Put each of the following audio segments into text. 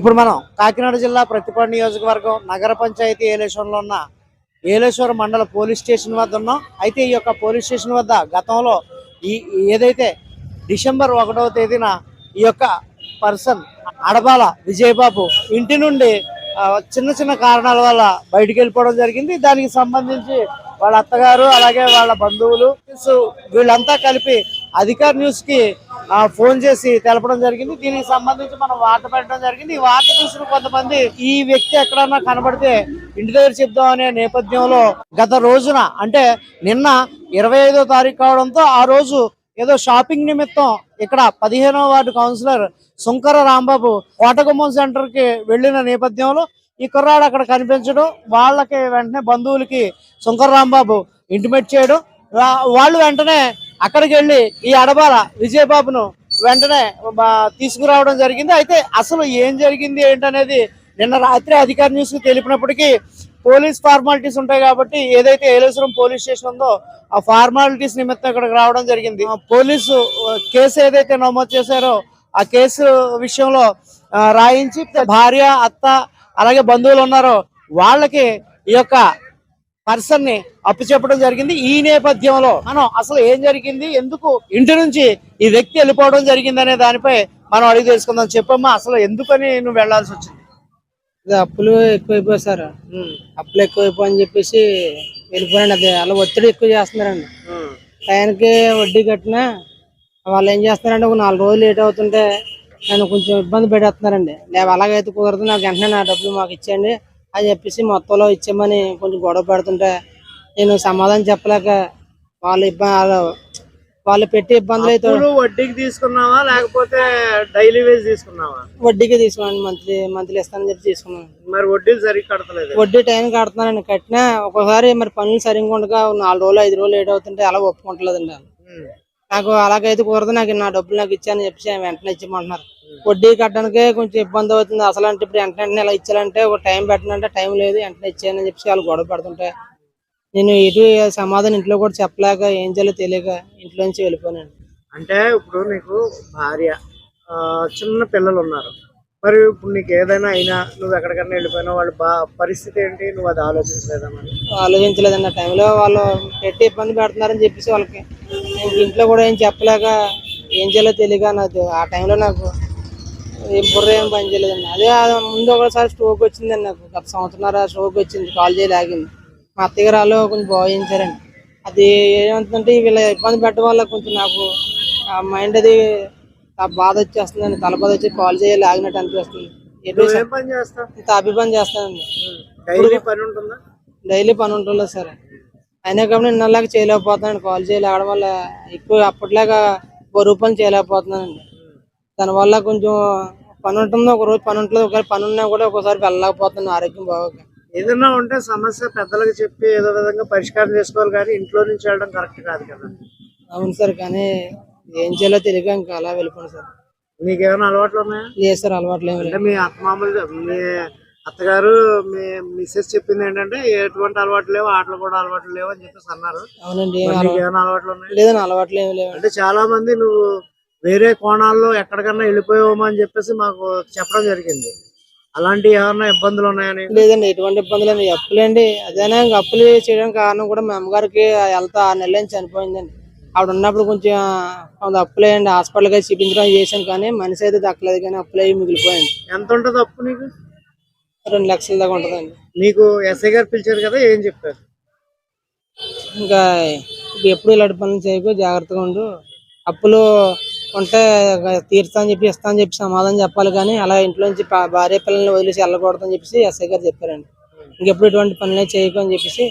ఇప్పుడు మనం కాకినాడ జిల్లా ప్రతిపాడు నియోజకవర్గం నగర పంచాయతీ ఏలేశ్వరంలో ఉన్న ఏలేశ్వరం మండల పోలీస్ స్టేషన్ వద్ద ఉన్నాం. అయితే ఈ యొక్క పోలీస్ స్టేషన్ వద్ద గతంలో ఈ ఏదైతే డిసెంబర్ ఒకటవ తేదీన ఈ యొక్క పర్సన్ అడబాల విజయబాబు ఇంటి నుండి చిన్న చిన్న కారణాల వల్ల బయటికి వెళ్ళిపోవడం జరిగింది. దానికి సంబంధించి వాళ్ళ అత్తగారు అలాగే వాళ్ళ బంధువులు వీళ్ళంతా కలిపి అధికార్ న్యూస్కి ఫోన్ చేసి తెలపడం జరిగింది. దీనికి సంబంధించి మనం వార్త పెట్టడం జరిగింది. ఈ వార్త చూసిన కొంతమంది ఈ వ్యక్తి ఎక్కడన్నా కనబడితే ఇంటి దగ్గర చెప్దాం అనే నేపథ్యంలో గత రోజున అంటే నిన్న ఇరవై ఐదో తారీఖు కావడంతో ఆ రోజు ఏదో షాపింగ్ నిమిత్తం ఇక్కడ పదిహేనవ వార్డు కౌన్సిలర్ సుంకర రాంబాబు కోటగుమ్మం సెంటర్కి వెళ్ళిన నేపథ్యంలో ఈ కుర్రాడు అక్కడ కనిపించడం వాళ్ళకి వెంటనే బంధువులకి సుంకర రాంబాబు ఇంటిమేట్ చేయడం వాళ్ళు వెంటనే అక్కడికి వెళ్ళి ఈ అడబాల విజయబాబును వెంటనే తీసుకురావడం జరిగింది. అయితే అసలు ఏం జరిగింది ఏంటనేది నిన్న రాత్రి అధికార న్యూస్ తెలిపినప్పటికీ పోలీస్ ఫార్మాలిటీస్ ఉంటాయి కాబట్టి ఏదైతే ఏలేశ్వరం పోలీస్ స్టేషన్ ఉందో ఆ ఫార్మాలిటీస్ నిమిత్తం ఇక్కడికి రావడం జరిగింది. పోలీసు కేసు ఏదైతే నమోదు చేశారో ఆ కేసు విషయంలో రాయించి భార్య అత్త అలాగే బంధువులు ఉన్నారో వాళ్ళకి ఈ యొక్క పర్సన్ని అప్పు చెప్పడం జరిగింది. ఈ నేపథ్యంలో మనం అసలు ఏం జరిగింది? ఎందుకు ఇంటి నుంచి ఈ వ్యక్తి వెళ్ళిపోవడం జరిగింది అనే దానిపై మనం అడిగి తెలుసుకుందాం. చెప్పమ్మా అసలు ఎందుకని నువ్వు వెళ్ళాల్సి వచ్చింది? అప్పులు ఎక్కువైపోయాయి సార్. అప్పులు ఎక్కువైపోయని చెప్పేసి వెళ్ళిపోయాను అది అలా ఒత్తిడి ఎక్కువ చేస్తున్నారండి. టైంకి వడ్డీ కట్టినా వాళ్ళు ఏం చేస్తున్నారంటే ఒక నాలుగు రోజులు లేట్ అవుతుంటే నన్ను కొంచెం ఇబ్బంది పెట్టేస్తున్నారండి. లేదు అలాగైతే కుదరదు నాకు వెంటనే నా డబ్బులు మాకు ఇచ్చేయండి. అని చెప్పేసి మొత్తంలో ఇచ్చామని కొంచెం గొడవ పెడుతుంటే నేను సమాధానం చెప్పలేక వాళ్ళు ఇబ్బంది వాళ్ళు పెట్టి ఇబ్బందులు అయితే వడ్డీకి తీసుకున్నావా? లేకపోతే డైలీ వేజ్ తీసుకున్నావా? వడ్డీకి తీసుకున్నాను మంత్లీ మంత్లీ ఇస్తానని చెప్పి తీసుకున్నాను. మరి వడ్డీలు సరిగ్గా కడతలేదు? వడ్డీ టైం కడుతున్నానండి. కట్టినా ఒకసారి మరి పనులు సరిగ్గా ఉండగా నాలుగు రోజులు ఐదు రోజులు లేట్ అవుతుంటే అలా ఒప్పుకుంటలేదండి. నాకు అలాగైతే కుదరదు నాకు నా డబ్బులు నాకు ఇచ్చాను చెప్పేసి ఆయన వెంటనే ఇచ్చేయమంటున్నారు. వడ్డీ కట్టడానికే కొంచెం ఇబ్బంది అవుతుంది. అసలు అంటే ఇప్పుడు వెంటనే వెంటనే ఇలా ఇచ్చాలంటే ఒక టైం పెట్టనంటే టైం లేదు వెంటనే ఇచ్చానని చెప్పేసి వాళ్ళు గొడవ పెడుతుంటే నేను ఎటు సమాధానం ఇంట్లో కూడా చెప్పలేక ఏం చేయాలో తెలియక ఇంట్లో నుంచి వెళ్ళిపోయాను అంటే ఇప్పుడు నీకు భార్య చిన్న పిల్లలు ఉన్నారు. మరి ఇప్పుడు నీకు ఏదైనా అయినా నువ్వు ఎక్కడికైనా వెళ్ళిపోయినా వాళ్ళ బా పరిస్థితి ఏంటి? నువ్వు అది ఆలోచించలేదా మరి? ఆలోచించలేదండి. ఆ టైంలో వాళ్ళు పెట్టి ఇబ్బంది పెడుతున్నారని చెప్పేసి వాళ్ళకి నేను ఇంట్లో కూడా ఏం చెప్పలేక ఏం చేయాలో తెలియక నాకు ఆ టైంలో నాకు ఏం బుర్ర ఏం పని చేయలేదండి. అదే ముందు ఒకసారి స్ట్రోక్ వచ్చిందండి నాకు. గత సంవత్సరం స్ట్రోక్ వచ్చింది. కాల్ చేయి లాగింది. మా అత్తగారు వాళ్ళు కొంచెం బాగుంచారండి అది ఏమంటుందంటే వీళ్ళ ఇబ్బంది పెట్టడం వల్ల కొంచెం నాకు ఆ మైండ్ అది ఆ బాధ వచ్చేస్తుందండి. తల బాధ వచ్చి కాల్ చేయాలి ఆగినట్టు అనిపిస్తుంది. ఎటు నువ్వు ఏం పని చేస్తావు? తాపి పని చేస్తానండి. డైలీ పని ఉంటుందా? డైలీ పని ఉంటుంది సార్? అయినా కాబట్టి నేను అలాగా చేయలేకపోతున్నాను కాల్ చేయలేవడం వల్ల ఎక్కువ అప్పట్లాగా బరువు పని చేయలేకపోతున్నానండి. దానివల్ల కొంచెం పని ఉంటుంది. ఒక రోజు పని ఉంటుంది. ఒకసారి పని ఉన్నా కూడా ఒకసారి వెళ్ళలేకపోతున్నాను ఆరోగ్యం బాగోక. ఏదైనా ఉంటే సమస్య పెద్దలకు చెప్పి ఏదో విధంగా పరిష్కారం చేసుకోవాలి కానీ ఇంట్లో నుంచి వెళ్ళడం కరెక్ట్ కాదు కదా. అవును సార్ కానీ ఏం చేయాలో తెలియక ఇంకా అలా వెళ్ళిపోయాను సార్. నీకేమైనా అలవాట్లు ఉన్నాయా? లేదు సార్ అలవాట్లు ఏమి మీ అత్తమామలు మీ అత్తగారు మీ మిస్సెస్ చెప్పింది ఏంటంటే ఎటువంటి అలవాట్లు లేవు ఆటలు కూడా అలవాట్లు లేవు అని చెప్పేసి అన్నారు. అవునండి ఏం మరి అలవాటు నీకేమైనా అలవాట్లు ఉన్నాయి? లేదని అలవాట్లు ఏమి లేవు అంటే చాలా మంది నువ్వు వేరే కోణాల్లో ఎక్కడికన్నా వెళ్ళిపోయావు అని చెప్పేసి మాకు చెప్పడం జరిగింది. అలాంటి ఏమన్నా ఇబ్బందులు ఉన్నాయని? లేదండి ఎటువంటి ఇబ్బందులు లేవు. అప్పులండి అదేనా ఇంకా అప్పులు చేయడానికి కారణం కూడా మా అమ్మగారికి హెల్త్ ఆరు నెలల నుంచి చనిపోయిందండి. ఆవిడ ఉన్నప్పుడు కొంచెం కొంత అప్పులేయండి హాస్పిటల్కి చూపించడం చేశాను కానీ మనిషి అయితే దక్కలేదు కానీ అప్పులు అయ్యి మిగిలిపోయింది ఎంత ఉంటుంది అప్పు నీకు? రెండు లక్షల దాకా ఉంటుందండి. నీకు ఎస్ఐ గారు పిలిచారు కదా ఏం చెప్పారు? ఇంకా ఎప్పుడు ఇలాంటి పనులు చేయకు జాగ్రత్తగా ఉండు. అప్పులు ఉంటే తీర్తా అని చెప్పి ఇస్తా అని చెప్పి సమాధానం చెప్పాలి కానీ అలా ఇంట్లో నుంచి భార్య పిల్లల్ని వదిలేసి వెళ్ళకూడదు అని చెప్పేసి ఎస్ఐ గారు చెప్పారండి. ఇంకెప్పుడు ఇటువంటి పనులే చేయకు అని చెప్పేసి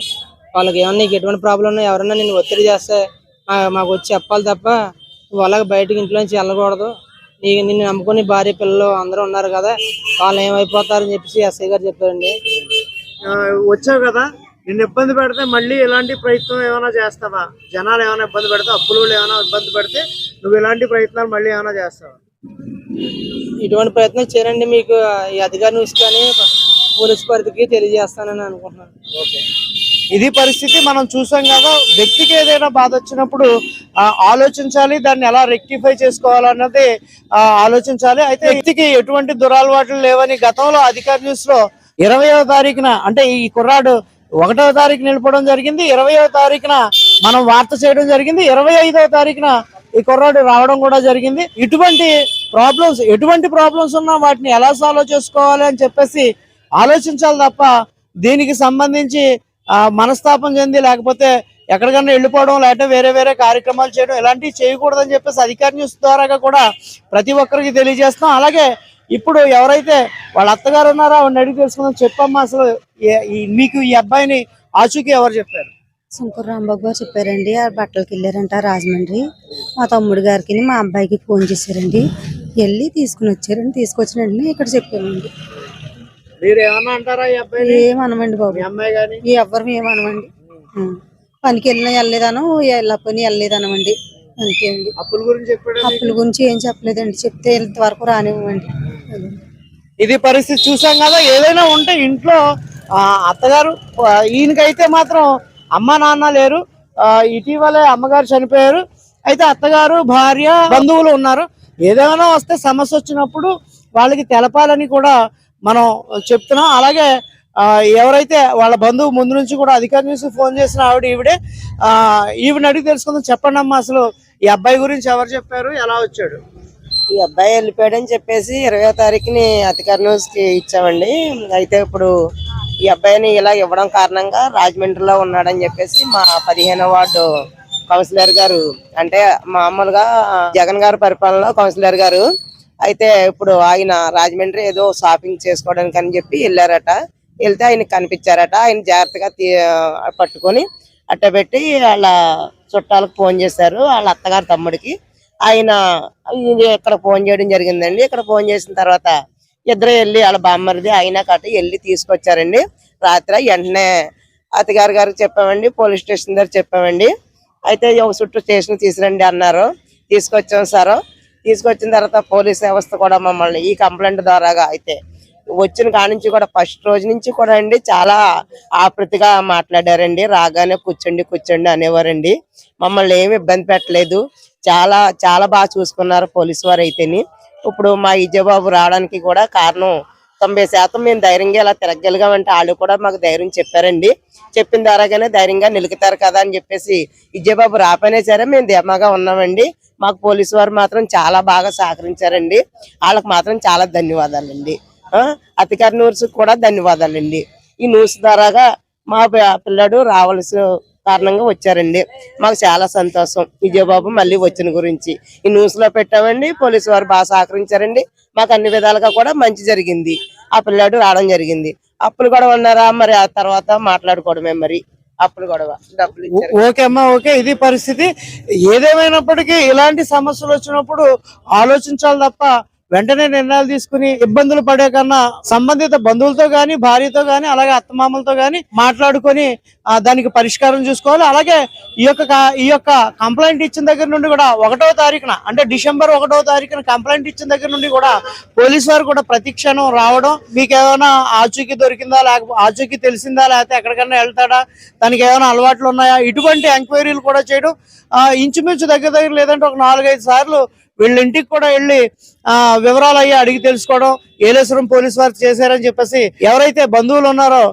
వాళ్ళకి ఏమన్నా నీకు ఎటువంటి ప్రాబ్లం ఉన్నా ఎవరన్నా నేను ఒత్తిడి చేస్తే మాకు వచ్చి చెప్పాలి తప్ప నువ్వు అలాగే బయటకు ఇంట్లో నుంచి వెళ్ళకూడదు. నిన్ను నమ్ముకొని భార్య పిల్లలు అందరూ ఉన్నారు కదా వాళ్ళు ఏమైపోతారని చెప్పేసి ఎస్ఐ గారు చెప్పారండి. వచ్చావు కదా నిన్ను ఇబ్బంది పెడితే మళ్ళీ ఇలాంటి ప్రయత్నం ఏమైనా చేస్తావా? జనాలు ఏమైనా ఇబ్బంది పెడితే అప్పులు ఏమైనా ఇబ్బంది పెడితే నువ్వు ఇలాంటి ప్రయత్నాలు మళ్ళీ ఏమైనా చేస్తావా? ఇటువంటి ప్రయత్నం చేయండి మీకు ఈ అధికార న్యూస్ కానీ పోలీస్ పరిధికి తెలియజేస్తానని అనుకుంటున్నాను. ఓకే. ఇది పరిస్థితి మనం చూసాం కదా వ్యక్తికి ఏదైనా బాధ వచ్చినప్పుడు ఆలోచించాలి దాన్ని ఎలా రెక్టిఫై చేసుకోవాలన్నది ఆలోచించాలి. అయితే వ్యక్తికి ఎటువంటి దురాలవాట్లు లేవని గతంలో అధికార న్యూస్లో ఇరవయో తారీఖున అంటే ఈ కుర్రాడు ఒకటో తారీఖు నిలపడం జరిగింది ఇరవయో తారీఖున మనం వార్త చేయడం జరిగింది ఇరవై ఐదవ తారీఖున ఈ కుర్రాడు రావడం కూడా జరిగింది. ఇటువంటి ప్రాబ్లమ్స్ ఎటువంటి ప్రాబ్లమ్స్ ఉన్నా వాటిని ఎలా సాల్వ్ చేసుకోవాలి అని చెప్పేసి ఆలోచించాలి తప్ప దీనికి సంబంధించి మనస్తాపం చెంది లేకపోతే ఎక్కడికన్నా వెళ్ళిపోవడం లేకపోతే వేరే వేరే కార్యక్రమాలు చేయడం ఇలాంటివి చేయకూడదని చెప్పేసి అధికార న్యూస్ ద్వారాగా కూడా ప్రతి ఒక్కరికి తెలియజేస్తున్నాం. అలాగే ఇప్పుడు ఎవరైతే వాళ్ళ అత్తగారు ఉన్నారో ఆవిడని అడిగి తెలుసుకుందాం. చెప్పమ్మా అసలు మీకు ఈ అబ్బాయిని ఆచూకీ ఎవరు చెప్పారు? శంకర్ రాంబాబు గారు చెప్పారండి. ఆ బట్టలకి వెళ్ళారంట రాజమండ్రి. మా తమ్ముడు గారికి మా అబ్బాయికి ఫోన్ చేశారండి. వెళ్ళి తీసుకుని వచ్చారండి. తీసుకొచ్చిన వెంటనే ఇక్కడ చెప్పామండి. మీరు ఏమన్నా అంటారా ఏమనమండి బాబు? అమ్మాయి గాని ఈ ఎవ్వరు ఏమనమండి. పనికి వెళ్ళినా వెళ్ళలేదను వెళ్ళకపోయినా వెళ్ళలేదనమండి. అంతే అండి. అప్పుల గురించి అప్పుల గురించి ఏం చెప్పలేదండి. చెప్తే ఇంతవరకు రానివ్వండి. ఇది పరిస్థితి చూసాం కదా ఏదైనా ఉంటే ఇంట్లో అత్తగారు ఈయనకైతే మాత్రం అమ్మ నాన్న లేరు. ఇటీవలే అమ్మగారు చనిపోయారు. అయితే అత్తగారు భార్య బంధువులు ఉన్నారు. ఏదైనా వస్తే సమస్య వచ్చినప్పుడు వాళ్ళకి తెలపాలని కూడా మనం చెప్తున్నాం. అలాగే ఎవరైతే వాళ్ళ బంధువు ముందు నుంచి కూడా అధికారి న్యూస్ ఫోన్ చేసిన ఆవిడ ఈవిడే ఆ, ఈవిడ అడిగి తెలుసుకుందాం. చెప్పండి అమ్మా అసలు ఈ అబ్బాయి గురించి ఎవరు చెప్పారు? ఎలా వచ్చాడు? ఈ అబ్బాయి వెళ్ళిపోయాడని చెప్పేసి ఇరవై తారీఖుని అధికారి న్యూస్కి ఇచ్చామండి. అయితే ఇప్పుడు ఈ అబ్బాయిని ఇలా ఇవ్వడం కారణంగా రాజమండ్రిలో ఉన్నాడని చెప్పేసి మా పదిహేనో వార్డు కౌన్సిలర్ గారు అంటే మామూలుగా జగన్ గారి పరిపాలనలో కౌన్సిలర్ గారు అయితే ఇప్పుడు ఆయన రాజమండ్రి ఏదో షాపింగ్ చేసుకోవడానికి అని చెప్పి వెళ్ళారట. వెళ్తే ఆయన కనిపించారట. ఆయన జాగ్రత్తగా తీ- పట్టుకొని అట్ట పెట్టి వాళ్ళ చుట్టాలకు ఫోన్ చేశారు. వాళ్ళ అత్తగారి తమ్ముడికి. ఆయన ఇక్కడ ఫోన్ చేయడం జరిగిందండి. ఇక్కడ ఫోన్ చేసిన తర్వాత ఇద్దరు వెళ్ళి వాళ్ళ బామ్మరిది ఆయన కట్ట వెళ్ళి తీసుకొచ్చారండి. రాత్రి వెంటనే అతిగారి గారికి చెప్పామండి. పోలీస్ స్టేషన్ దగ్గర చెప్పామండి. అయితే ఒక చుట్టూ స్టేషన్ తీసురండి అన్నారు. తీసుకొచ్చాం సార్. తీసుకొచ్చిన తర్వాత పోలీస్ వ్యవస్థ కూడా మమ్మల్ని ఈ కంప్లైంట్ ద్వారాగా అయితే వచ్చిన కాడి నుంచి కూడా ఫస్ట్ రోజు నుంచి కూడా అండి చాలా ఆపృతిగా మాట్లాడారండి. రాగానే కూర్చోండి కూర్చోండి అనేవారండి. మమ్మల్ని ఏమి ఇబ్బంది పెట్టలేదు. చాలా చాలా బాగా చూసుకున్నారు పోలీసు వారు అయితేని. ఇప్పుడు మా విజయబాబు రావడానికి కూడా కారణం తొంభై శాతం మేము ధైర్యంగా ఇలా తిరగలిగామంటే వాళ్ళు కూడా మాకు ధైర్యం చెప్పారండి. చెప్పిన ద్వారాగానే ధైర్యంగా నిలుగుతారు కదా అని చెప్పేసి విజయబాబు రాపోయినా సరే మేము ధీమాగా ఉన్నామండి. మాకు పోలీసు వారు మాత్రం చాలా బాగా సహకరించారండి. వాళ్ళకి మాత్రం చాలా ధన్యవాదాలండి. అధికారి న్యూస్ కూడా ధన్యవాదాలండి. ఈ న్యూస్ ద్వారాగా మా పిల్లడు రావాల్సిన కారణంగా వచ్చారండి. మాకు చాలా సంతోషం. విజయబాబు మళ్ళీ వచ్చిన గురించి. ఈ న్యూస్లో పెట్టామండి. పోలీసు వారు బాగా సహకరించారండి. మాకు అన్ని విధాలుగా కూడా మంచి జరిగింది. ఆ పిల్లాడు రావడం జరిగింది. అప్పులు కూడా ఉన్నారా మరి ఆ తర్వాత మాట్లాడుకోవడమే మరి. అప్పులు గొడవ. డబ్బులు ఓకే అమ్మా ఓకే. ఇది పరిస్థితి. ఏదేమైనప్పటికీ ఇలాంటి సమస్యలు వచ్చినప్పుడు ఆలోచించాలి తప్ప వెంటనే నిర్ణయాలు తీసుకుని ఇబ్బందులు పడే కన్నా సంబంధిత బంధువులతో గాని భార్యతో గాని అలాగే అత్తమామలతో గాని మాట్లాడుకొని దానికి పరిష్కారం చూసుకోవాలి. అలాగే ఈ యొక్క ఈ యొక్క కంప్లైంట్ ఇచ్చిన దగ్గర నుండి కూడా ఒకటో తారీఖున అంటే డిసెంబర్ ఒకటో తారీఖున కంప్లైంట్ ఇచ్చిన దగ్గర నుండి కూడా పోలీస్ వారు కూడా ప్రతిక్షణం రావడం మీకు ఏమైనా ఆచూకీ దొరికిందా లేకపోతే ఆచూకీ తెలిసిందా లేకపోతే ఎక్కడికైనా వెళ్తాడా దానికి ఏమైనా అలవాట్లు ఉన్నాయా ఇటువంటి ఎంక్వైరీలు కూడా చేయడం ఆ, ఇంచుమించు దగ్గర దగ్గర లేదంటే ఒక నాలుగైదు సార్లు వీళ్ళ ఇంటికి కూడా వెళ్ళి ఆ వివరాలు అయ్యి అడిగి తెలుసుకోవడం ఏలేశ్వరం పోలీస్ వారు చేశారని చెప్పేసి ఎవరైతే బంధువులు ఉన్నారో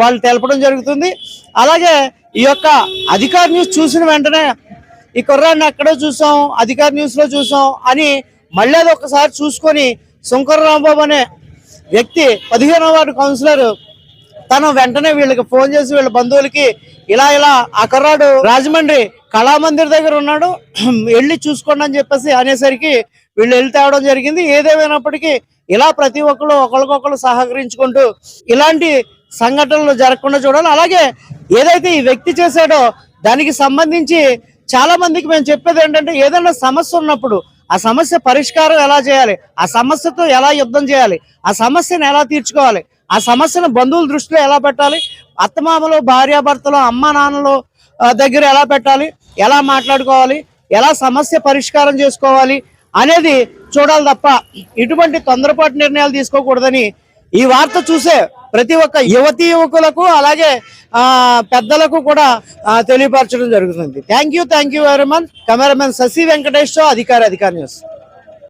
వాళ్ళు తెలపడం జరుగుతుంది. అలాగే ఈ యొక్క అధికార న్యూస్ చూసిన వెంటనే ఈ కుర్రాన్ని ఎక్కడో చూసాం అధికార న్యూస్లో చూసాం అని మళ్ళీ అది ఒకసారి చూసుకొని శంకర్ రాంబాబు అనే వ్యక్తి పదిహేనవ వార్డు కౌన్సిలర్ తను వెంటనే వీళ్ళకి ఫోన్ చేసి వీళ్ళ బంధువులకి ఇలా ఇలా ఆ కుర్రాడు రాజమండ్రి కళామందిర్ దగ్గర ఉన్నాడు వెళ్ళి చూసుకోండి అని చెప్పేసి అనేసరికి వీళ్ళు వెళ్ళి తేవడం జరిగింది. ఏదేమైనప్పటికీ ఇలా ప్రతి ఒక్కరు ఒకరికొకరు సహకరించుకుంటూ ఇలాంటి సంఘటనలు జరగకుండా చూడాలి. అలాగే ఏదైతే ఈ వ్యక్తి చేశాడో దానికి సంబంధించి చాలా మందికి మేము చెప్పేది ఏంటంటే ఏదైనా సమస్య ఉన్నప్పుడు ఆ సమస్య పరిష్కారం ఎలా చేయాలి? ఆ సమస్యతో ఎలా యుద్ధం చేయాలి? ఆ సమస్యను ఎలా తీర్చుకోవాలి? ఆ సమస్యను బంధువుల దృష్టిలో ఎలా పెట్టాలి? అత్తమామలు భార్యాభర్తలు అమ్మ నాన్నలు దగ్గర ఎలా పెట్టాలి? ఎలా మాట్లాడుకోవాలి? ఎలా సమస్య పరిష్కారం చేసుకోవాలి? అనేది చూడాలి తప్ప ఇటువంటి తొందరపాటు నిర్ణయాలు తీసుకోకూడదని ఈ వార్త చూసే ప్రతి ఒక్క యువతీ యువకులకు అలాగే పెద్దలకు కూడా తెలియపరచడం జరుగుతుంది. Thank you thank you very much cameraman Sasi Venkatesh Adhikari Adhikari news